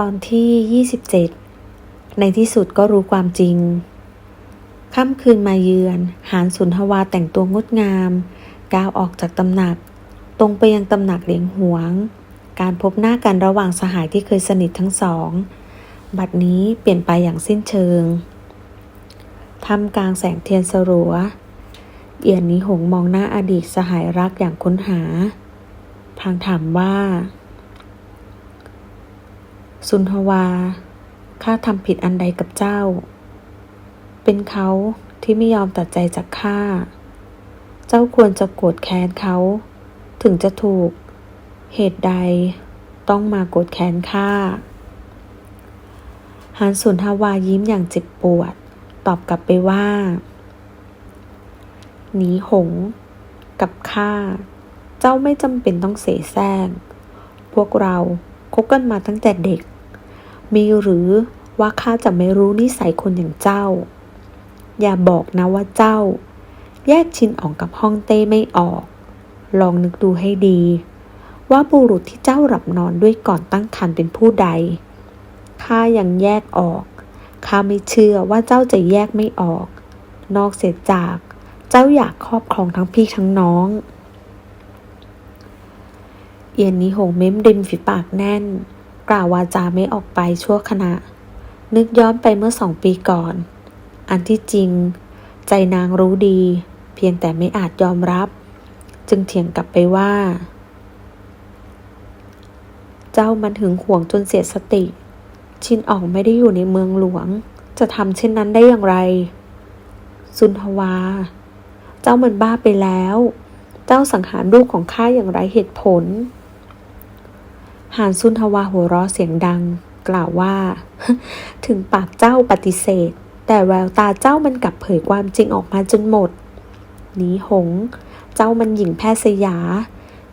ตอนที่ 27 ในที่สุดก็รู้ความจริง ค่ำคืนมาเยือน หานสุนทวาแต่งตัวงดงาม ก้าวออกจากตำหนัก ตรงไปยังตำหนักเหลียงหวง การพบหน้ากันระหว่างสหายที่เคยสนิททั้งสอง บัดนี้เปลี่ยนไปอย่างสิ้นเชิงทำกลางแสงเทียนสรัว เอียนนิหงมองหน้าอดีตสหายรักอย่างค้นหาทางถามว่า สุนทวา ข้าทำผิดอันใดกับเจ้า เป็นเขาที่ไม่ยอมตัดใจจากข้า เจ้าควรจะโกรธแค้นเขา ถึงจะถูก เหตุใดต้องมาโกรธแค้นข้าหานสุนทวายิ้มอย่างเจ็บปวด ตอบกลับไปว่า หนีหง กับข้า เจ้าไม่จำเป็นต้องเสแสร้ง พวกเราคบกันมาตั้งแต่เด็ก มีหรือว่าข้าจะไม่รู้นิสัยคนอย่างเจ้า อย่าบอกนะว่าเจ้า แยกชินออกกับห้องเต้ไม่ออก ลองนึกดูให้ดี ว่าบุรุษที่เจ้าหลับนอนด้วยก่อนตั้งครรภ์เป็นผู้ใด ข้ายังแยกออก ข้าไม่เชื่อว่าเจ้าจะแยกไม่ออก นอกเสียจากเจ้าอยากครอบครองทั้งพี่ทั้งน้อง เอียนนิหงเม้มริมฝีปากแน่น กล่าววาจาไม่ออกไปชั่วขณะ นึกย้อนไปเมื่อสองปีก่อน อันที่จริง ใจนางรู้ดี เพียงแต่ไม่อาจยอมรับ จึงเถียงกลับไปว่า เจ้ามันหึงหวงจนเสียสติ ชินออกไม่ได้อยู่ในเมืองหลวง จะทำเช่นนั้นได้อย่างไร สุนทวา เจ้ามันบ้าไปแล้ว เจ้าสังหารลูกของข้าอย่างไรเหตุผล หานสุนทวาหัวเราะเสียงดัง กล่าวว่า ถึงปากเจ้าปฏิเสธ แต่แววตาเจ้ามันกลับเผยความจริงออกมาจนหมดหนีหง เจ้ามันหญิงแพทย์สยา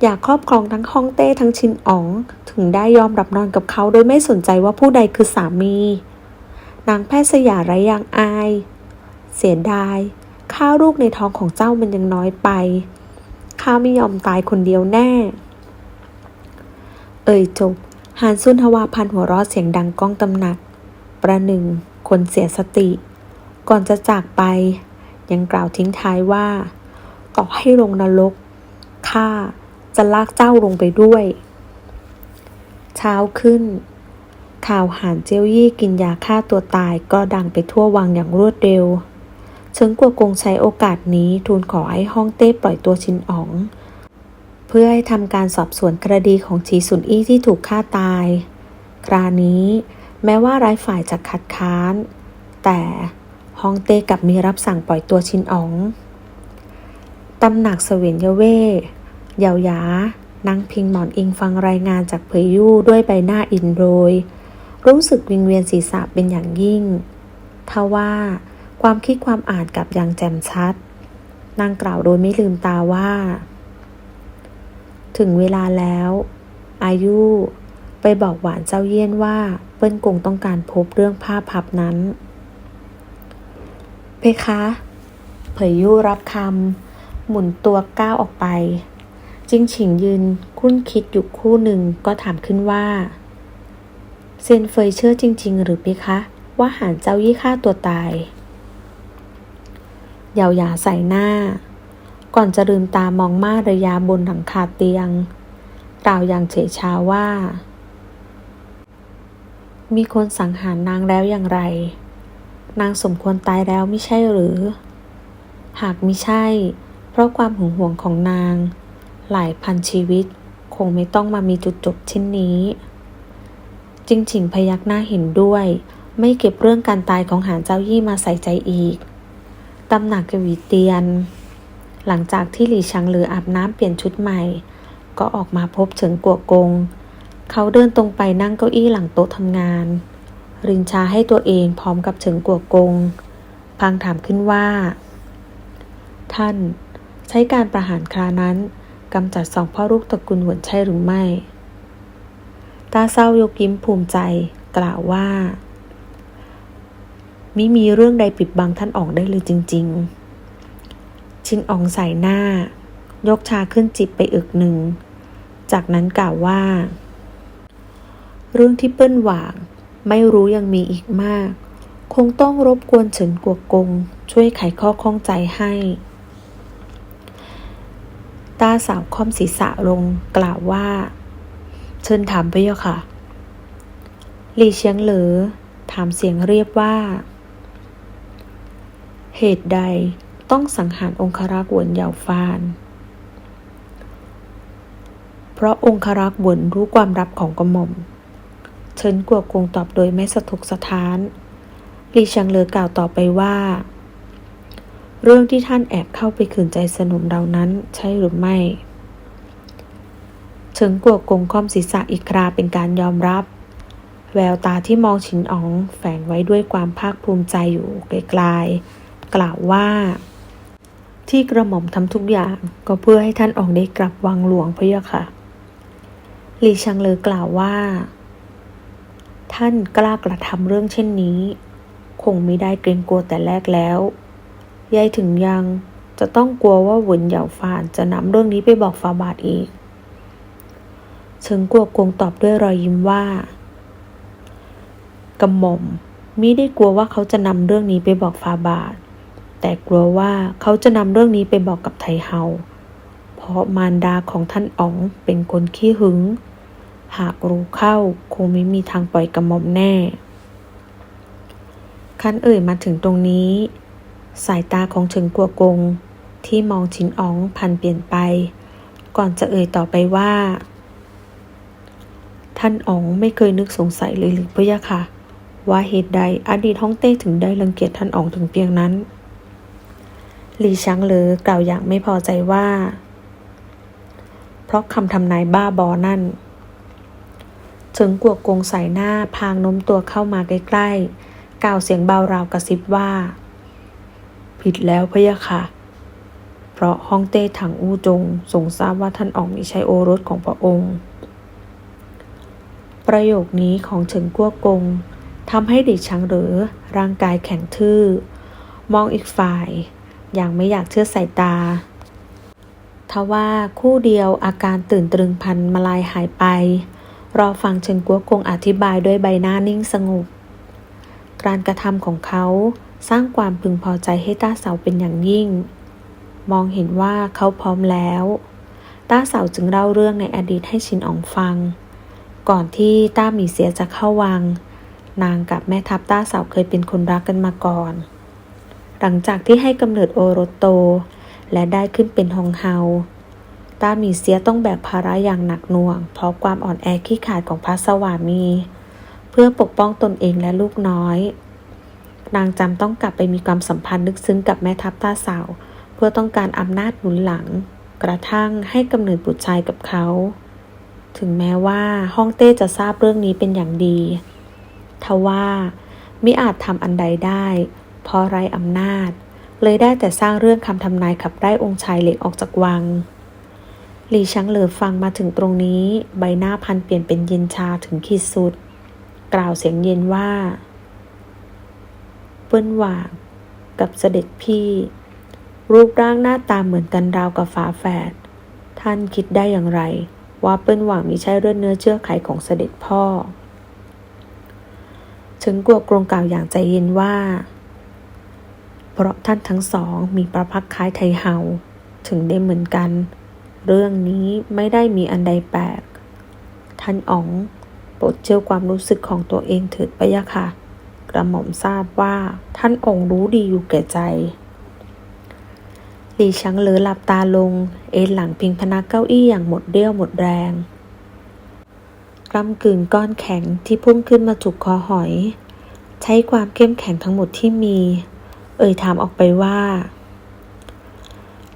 อยากครอบครองทั้งฮ่องเต้ทั้งชินอ๋อง ถึงได้ยอมรับนอนกับเขาโดยไม่สนใจว่าผู้ใดคือสามี นางแพทย์สยาไรยางอาย เสียดายข้าลูกในท้องของเจ้ามันยังน้อยไป ข้าไม่ยอมตายคนเดียวแน่ เอ่ยจบหานสุนทวาพันหัวเราะเสียงดังก้องตำหนัก ประหนึ่งคนเสียสติ ก่อนจะจากไป ยังกล่าวทิ้งท้ายว่า ต่อให้ลงนรกข้าจะลากเจ้าลงไปด้วย เช้าขึ้นข่าวหานเจียวยี่กินยาฆ่าตัวตายก็ดังไปทั่ววังอย่างรวดเร็ว เฉิงกัวกงใช้โอกาสนี้ทูลขอให้ฮ่องเต้ปล่อยตัวชินอ๋อง เพื่อให้ทำการสอบสวนคดีของชีสุนอี้ที่ถูกฆ่าตาย คราวนี้แม้ว่าร้ายฝ่ายจะคัดค้าน แต่ฮองเต้กับมีรับสั่งปล่อยตัวชินอ๋องตำหนักเสวียนเยเว่เยาหยานั่งพิงหมอนอิงฟังรายงานจากเผยยู่ด้วยใบหน้าอินโรย รู้สึกวิงเวียนศีรษะเป็นอย่างยิ่งทว่าความคิดความอ่านกับย่างแจ่มชัด นางกล่าวโดยไม่ลืมตาว่า ถึงเวลาแล้ว อายุ ไปบอกหวานเจ้าเยี่ยนว่า เปิ้ลกงต้องการพบเรื่องผ้าพับนั้น เพคะ เผยยู่รับคำหมุนตัวก้าวออกไป จิงฉิงยืนคุ้นคิดอยู่คู่หนึ่งก็ถามขึ้นว่าเซนเฟยเชื่อจริง ๆ หรือเพคะ ว่าหานเจ้ายี่ฆ่าตัวตายเหยาหยาใส่หน้า ก่อนจะลืมตามองมาระยะบนหลังคาเตียงกล่าวอย่างเฉยชาว่า มีคนสังหารนางแล้วอย่างไร นางสมควรตายแล้วไม่ใช่หรือ หากมิใช่ เพราะความหึงหวงของนาง หลายพันชีวิต คงไม่ต้องมามีจุดจบเช่นนี้ จริงฉิงพยักหน้าเห็นด้วย ไม่เก็บเรื่องการตายของหานเจ้ายี่มาใส่ใจอีกตำหนักกวีเตียน หลังจากที่หลี่ชังเหลืออาบน้ำเปลี่ยนชุดใหม่ ก็ออกมาพบเฉิงกัวกง เขาเดินตรงไปนั่งเก้าอี้หลังโต๊ะทำงาน รินชาให้ตัวเองพร้อมกับเฉิงกัวกง พังถามขึ้นว่า ท่าน ใช้การประหารครานั้นกำจัดสองพ่อลูกตระกูลหวนใช่หรือไม่ ตาเศร้ายกยิ้มภูมิใจกล่าวว่ามิมีเรื่องใดปิดบังท่านออกได้เลยจริง ๆ ชินอองใส่หน้า ยกชาขึ้นจิบไปอึกหนึ่ง จากนั้นกล่าวว่า เรื่องที่เปิ้ลหวาง ไม่รู้ยังมีอีกมาก คงต้องรบกวนเฉินกัวกง ช่วยไขข้อข้องใจให้ ตาสาวค่อมศีรษะลงกล่าวว่า เชิญถามไปเยอะค่ะหลี่เชียงเหลอถามเสียงเรียบว่า เหตุใด ต้องสังหารองครักษ์หวนเหยาฟาน เพราะองครักษ์วนรู้ความลับของกระหม่อมเฉินกัวกงตอบโดยไม่สะทกสะท้านลีชียงเลอกล่าวต่อไปว่า เรื่องที่ท่านแอบเข้าไปขืนใจสนมเรานั้นใช่หรือไม่ เฉิงกัวกงค่อมศีรษะอีกคราเป็นการยอมรับ แววตาที่มองฉินอ๋องแฝงไว้ด้วยความภาคภูมิใจอยู่ไกลๆกล่าวว่า ที่กระหม่อมทำทุกอย่างก็เพื่อให้ท่านอองได้กลับวังหลวงพะยะค่ะหลีชังเลอกล่าวว่า ท่านกล้ากระทำเรื่องเช่นนี้ คงไม่ได้เกรงกลัวแต่แรกแล้วยายถึงยังจะต้องกลัวว่าหวนเหยาฟานจะนำเรื่องนี้ไปบอกฟาบาทอีกเชิงกัวกงตอบด้วยรอยยิ้มว่ากระหม่อมมิได้กลัวว่าเขาจะนำเรื่องนี้ไปบอกฟาบาท แต่กลัวว่าเขาจะนำเรื่องนี้ไปบอกกับไทเฮา เพราะมารดาของท่านอ๋องเป็นคนขี้หึง หากรู้เข้าคงไม่มีทางปล่อยกระหม่อมแน่คันเอ่ยมาถึงตรงนี้ สายตาของเฉิงกัวกงที่มองชินอ๋องพันเปลี่ยนไป ก่อนจะเอ่ยต่อไปว่า ท่านอ๋องไม่เคยนึกสงสัยเลยหรือพะยะค่ะว่าเหตุใดอดีตฮ่องเต้ถึงได้รังเกียจท่านอ๋องถึงเพียงนั้น ลีช้างเลอกล่าวอย่างไม่พอใจว่า เพราะคำทำนายบ้าบอนั่นเฉิงกัวกงใส่หน้าพางโน้มตัวเข้ามาใกล้ๆ กล่าวเสียงเบาราวกระซิบว่า ผิดแล้วพะยะค่ะ เพราะฮ่องเต้ถังอู้จงทรงทราบว่าท่านอองมิใช่โอรสของพระองค์ ประโยคนี้ของเฉิงกัวกงทำให้ดิชังเหรือร่างกายแข็งทื่อ มองอีกฝ่าย ย่างไม่อยากเชื่อสายตา ทว่าคู่เดียวอาการตื่นตรึงพันมาลายหายไป รอฟังเฉิงกัวกงอธิบายด้วยใบหน้านิ่งสงบ การกระทำของเขาสร้างความพึงพอใจให้ต้าเสาเป็นอย่างยิ่ง มองเห็นว่าเขาพร้อมแล้ว ต้าเสาจึงเล่าเรื่องในอดีตให้ชินอ๋องฟัง ก่อนที่ต้าหมีเสียจะเข้าวัง นางกับแม่ทัพต้าเสาเคยเป็นคนรักกันมาก่อน หลังจากที่ให้กำเนิดโอรสโต และได้ขึ้นเป็นฮองเฮาต้าหมีเสียต้องแบกภาระอย่างหนักหน่วง เพราะความอ่อนแอขี้ขาดของพระสวามี เพื่อปกป้องตนเองและลูกน้อย นางจำต้องกลับไปมีความสัมพันธ์ลึกซึ้งกับแม่ทัพต้าเสาเพื่อต้องการอำนาจหนุนหลัง กระทั่งให้กำเนิดบุตรชายกับเขา ถึงแม้ว่าฮ่องเต้จะทราบเรื่องนี้เป็นอย่างดี ทว่ามิอาจทำอันใดได้ เพราะไร้อำนาจ เลยได้แต่สร้างเรื่องคำทำนายขับไล่องค์ชายเหล็กออกจากวังหลีชังเหลอฟังมาถึงตรงนี้ ใบหน้าพันเปลี่ยนเป็นเย็นชาถึงขีดสุด กล่าวเสียงเย็นว่า เปิ้นหว่างกับเสด็จพี่ รูปร่างหน้าตาเหมือนกันราวกับฝาแฝด ท่านคิดได้อย่างไร ว่าเปิ้นหว่างมิใช่เลือดเนื้อเชื่อไขของเสด็จพ่อ ถึงกลัวกรงกล่าวอย่างใจเย็นว่า เพราะท่านทั้งสองมีประพักคล้ายไทเฮาถึงได้เหมือนกัน เรื่องนี้ไม่ได้มีอันใดแปลก ท่านอ๋องโปรดเชื่อความรู้สึกของตัวเองเถิดปะยะค่ะ กระหม่อมทราบว่าท่านองค์รู้ดีอยู่แก่ใจหลีชังเหลือหลับตาลง เอนหลังพิงพนักเก้าอี้อย่างหมดเรี่ยวหมดแรงกล้ำกลืนก้อนแข็งที่พุ่งขึ้นมาจุกคอหอย ใช้ความเข้มแข็งทั้งหมดที่มี เอ่ยถามออกไปว่า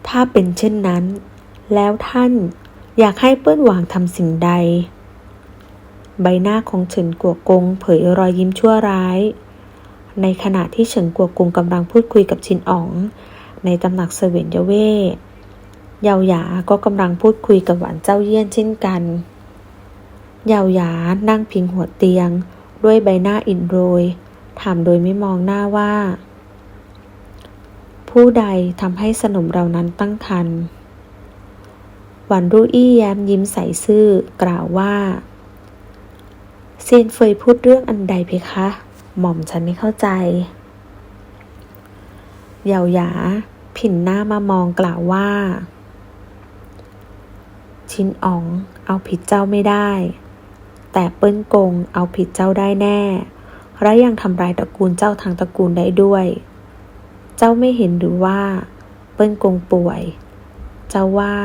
ถ้าเป็นเช่นนั้น แล้วท่านอยากให้เปิ้นหวางทำสิ่งใด ใบหน้าของเฉินกัวกงเผยรอยยิ้มชั่วร้าย ในขณะที่เฉินกัวกงกำลังพูดคุยกับชินอ๋อง ในตำหนักเสวียนยเว่เยาหยาก็กำลังพูดคุยกับหวานเจ้าเยี่ยนเช่นกัน เยาหยานั่งพิงหัวเตียง ด้วยใบหน้าอินโรย ถามโดยไม่มองหน้าว่า ผู้ใดทำให้สนมเรานั้นตั้งครรภ์หวันรุ่อี้แย้มยิ้มใสซื่อกล่าวว่า เซียนเฟยพูดเรื่องอันใดเพคะ หม่อมฉันไม่เข้าใจเหยาหยา ผินหน้ามามองกล่าวว่า ชินอ๋อง เอาผิดเจ้าไม่ได้ แต่เปิ้ลกงเอาผิดเจ้าได้แน่ และยังทำลายตระกูลเจ้าทางตระกูลได้ด้วย เจ้าไม่เห็นหรือว่า เปิ้ลกงป่วย เจ้าว่า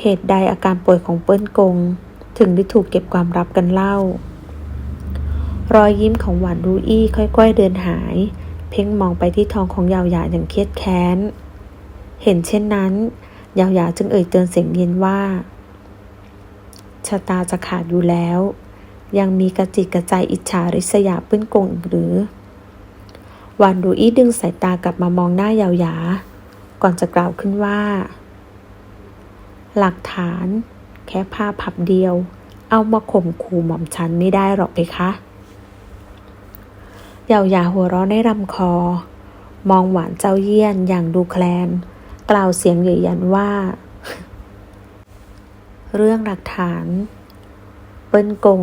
เหตุใดอาการป่วยของเปิ้ลกง ถึงได้ถูกเก็บความลับกันเล่า รอยยิ้มของหวานรูอี้ค่อยๆเดินหาย เพ่งมองไปที่ทองของยาวหยาอย่างเครียดแค้น เห็นเช่นนั้น ยาวหยาจึงเอ่ยเตือนเสียงเย็นว่า ชะตาจะขาดอยู่แล้ว ยังมีกระจิตกระใจอิจฉาริษยาเปื้นกงอีกหรือ วานรูอี้ดึงสายตากลับมามองหน้ายาวหยา ก่อนจะกล่าวขึ้นว่า หลักฐาน แค่ผ้าพับเดียว เอามาข่มขู่หม่อมฉันไม่ได้หรอกเพคะเยาหยาหัวเราะในลำคอ มองหวานเจ้าเยี่ยนอย่างดูแคลน กล่าวเสียงเยืยันว่า เรื่องหลักฐาน เปิ้ลกง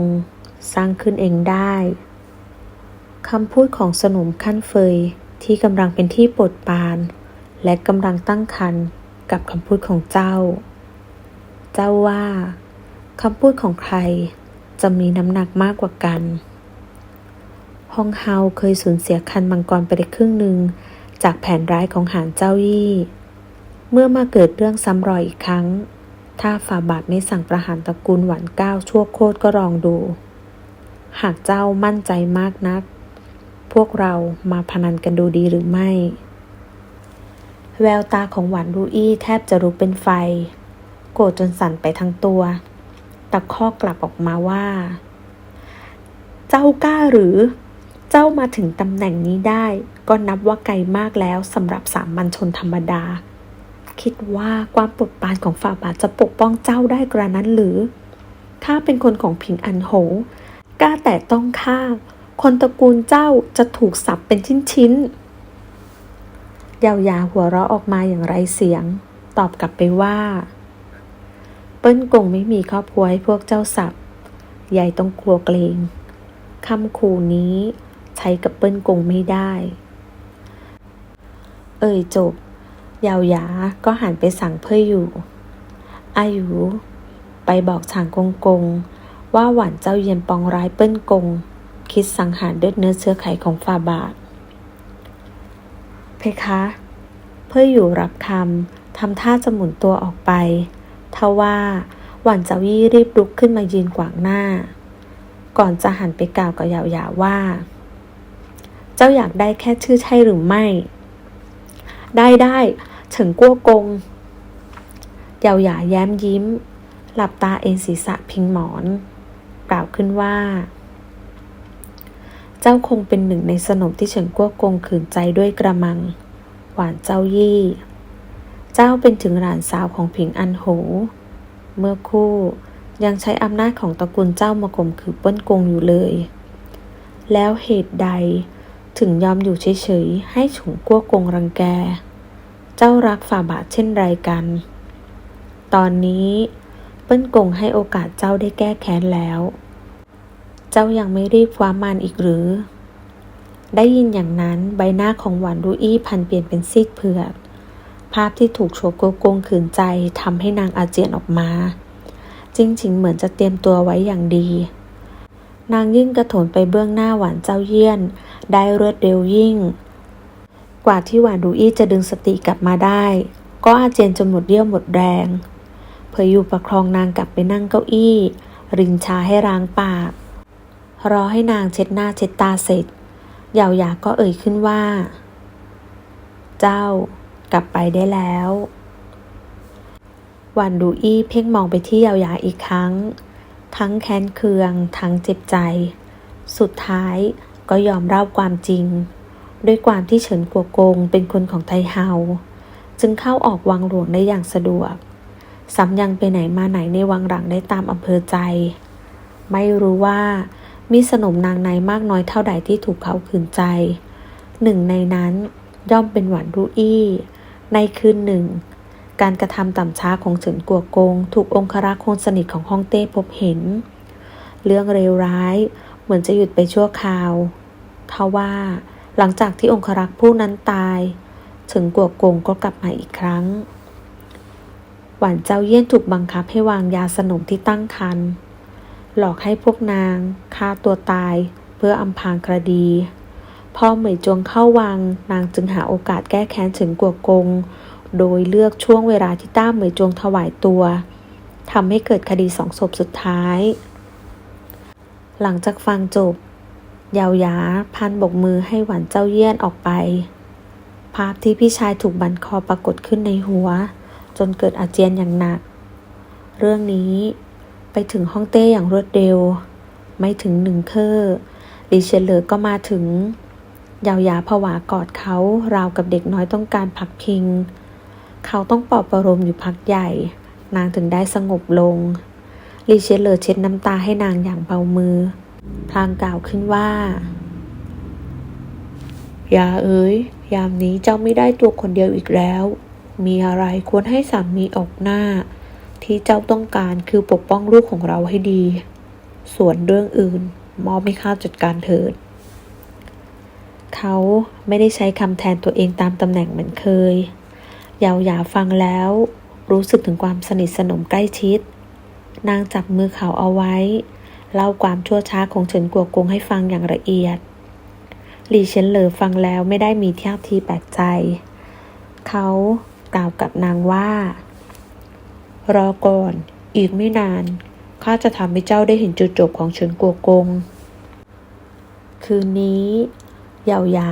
สร้างขึ้นเองได้ คำพูดของสนมขั้นเฟยที่กำลังเป็นที่โปรดปาน และกำลังตั้งคันกับคำพูดของเจ้า เจ้าว่าคำพูดของใครจะมีน้ำหนักมากกว่ากัน ฮองเฮาเคยสูญเสียคันมังกรไปได้ครึ่งหนึ่งจากแผนร้ายของหานเจ้ายี่ เมื่อมาเกิดเรื่องซ้ำรอยอีกครั้ง ถ้าฝ่าบาทไม่สั่งประหารตระกูลหวานก้าวชั่วโคตรก็ลองดู หากเจ้ามั่นใจมากนัก พวกเรามาพนันกันดูดีหรือไม่ แววตาของหวานรูอี้แทบจะลุกเป็นไฟ โกรธจนสั่นไปทั้งตัว ตะคอกกลับออกมาว่า เจ้ากล้าหรือ เจ้ามาถึงตำแหน่งนี้ได้ ก็นับว่าไกลมากแล้วสำหรับสามัญชนธรรมดา คิดว่าความปลดปานของฝ่าบาทจะปกป้องเจ้าได้กระนั้นหรือ ถ้าเป็นคนของผิงอันโหกล้าแต่ต้องข้า คนตระกูลเจ้าจะถูกสับเป็นชิ้นๆ ยาวยาหัวเราะออกมาอย่างไรเสียง ตอบกลับไปว่า เปิ้ลกงไม่มีครอบครัวให้พวกเจ้าสับใหญ่ต้องกลัวเกรงคำคูนี้ใช้กับเปิ้ลกงไม่ได้ เอ่ยจบ ยาวยาก็หันไปสั่งเพื่ออยู่ อายุ ไปบอกฉางกงกงว่าหวานเจ้าเย็นปองร้ายเปิ้ลกง คิดสังหารด้วยเนื้อเชื้อไขของฟาบาท เพคะ เพื่ออยู่รับคำทำท่าจะหมุนตัวออกไป ทว่าหวานเจ้ายี่รีบลุกขึ้นมายืนขวางหน้า ก่อนจะหันไปกล่าวกับหยาหยาว่า เจ้าอยากได้แค่ชื่อใช่หรือไม่ ได้ได้เฉิงกั้วกงเยาหยาแย้มยิ้ม หลับตาเอนศีรษะพิงหมอน กล่าวขึ้นว่า จ้าคงเป็นหนึ่งในสนมที่เฉิงกั้วกงขืนใจด้วยกระมัง หวานเจ้ายี่ เจ้าเป็นถึงหลานสาวของผิงอันโห เมื่อคู่ยังใช้อำนาจของตระกูลเจ้ามาข่มขืนเปิ้ลกงอยู่เลย แล้วเหตุใดถึงยอมอยู่เฉยๆ ให้ฉุงกั้วกงรังแก เจ้ารักฝ่าบาทเช่นไรกัน ตอนนี้เปิ้ลกงให้โอกาสเจ้าได้แก้แค้นแล้ว เจ้ายังไม่รีบคว้ามานอีกหรือ ได้ยินอย่างนั้นใบหน้าของหวานรูอี้พันเปลี่ยนเป็นซีดเผือกภาพที่ถูกโฉกัวกงขืนใจทำให้นางอาเจียนออกมา จริงๆ เหมือนจะเตรียมตัวไว้อย่างดี นางยิ่งกระโถนไปเบื้องหน้าหวานเจ้าเยี่ยน ได้รวดเร็วยิ่ง กว่าที่หวานรูอี้จะดึงสติกลับมาได้ ก็อาเจียนจนหมดเรี่ยวหมดแรงเผยอยู่ประครองนางกลับไปนั่งเก้าอี้ รินชาให้ร้างปาก รอให้นางเช็ดหน้าเช็ดตาเสร็จเยาหยาก็เอ่ยขึ้นว่า เจ้ากลับไปได้แล้ววันดูอี้เพ่งมองไปที่เยาหยาอีกครั้ง ทั้งแค้นเคือง ทั้งเจ็บใจ สุดท้ายก็ยอมรับความจริง ด้วยความที่เฉินกัวโกงเป็นคนของไทเฮา จึงเข้าออกวังหลวงได้อย่างสะดวกซ้ำยังไปไหนมาไหนในวังหลังได้ตามอำเภอใจ ไม่รู้ว่า มีสนมนางในมากน้อยเท่าใดที่ถูกเขาขืนใจ หนึ่งในนั้นย่อมเป็นหวานรูอี้ ในคืนหนึ่ง การกระทำต่ำช้าของเฉินกัวกง ถูกองครักษ์คนสนิทของฮ่องเต้พบเห็น เรื่องเลวร้ายเหมือนจะหยุดไปชั่วคราวทว่าหลังจากที่องครักษ์ผู้นั้นตายถึงกัวกงก็กลับมาอีกครั้ง หวานเจ้าเยี่ยนถูกบังคับให้วางยาสนมที่ตั้งครรภ์ หลอกให้พวกนางฆ่าตัวตายเพื่ออำพรางคดีพอเหมยจวงเข้าวัง นางจึงหาโอกาสแก้แค้นถึงกัวกง โดยเลือกช่วงเวลาที่ต้าเหมยจวงถวายตัวทำให้เกิดคดีสองศพสุดท้าย หลังจากฟังจบ ยาวยาพันบกมือให้หวานเจ้าเยี่ยนออกไป ภาพที่พี่ชายถูกบันคอปรากฏขึ้นในหัว จนเกิดอาเจียนอย่างหนัก เรื่องนี้ ไปถึงห้องเต้อย่างรวดเร็ว ไม่ถึงหนึ่งเคอร์ลีเชยนเลอร์ก็มาถึง ยาวยาผวากอดเขา ราวกับเด็กน้อยต้องการพักพิง เขาต้องปลอบประโลมอยู่พักใหญ่ นางถึงได้สงบลงลีเชยนเลอร์เช็ดน้ำตาให้นางอย่างเบามือ พลางกล่าวขึ้นว่า อย่าเอ๋ย ยามนี้เจ้าไม่ได้ตัวคนเดียวอีกแล้ว มีอะไรควรให้สามีออกหน้า ที่เจ้าต้องการคือปกป้องลูกของเราให้ดี ส่วนเรื่องอื่น มอบให้ข้าจัดการเถิด เขาไม่ได้ใช้คำแทนตัวเองตามตำแหน่งเหมือนเคย ยาวหยาฟังแล้ว รู้สึกถึงความสนิทสนมใกล้ชิด นางจับมือเขาเอาไว้ เล่าความชั่วช้าของเฉินกัวกงให้ฟังอย่างละเอียดหลี่เฉินเหลอฟังแล้วไม่ได้มีท่าทีแปลกใจ เขากล่าวกับนางว่า รอก่อน อีกไม่นาน ข้าจะทำให้เจ้าได้เห็นจุดจบของเฉินกัวกง คืนนี้เยาวยา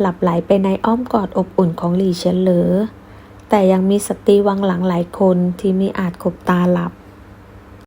หลับไหลไปในอ้อมกอดอบอุ่นของหลี่เฉินเหลอ แต่ยังมีสตรีวังหลังหลายคนที่ไมีอาจขบตาหลับ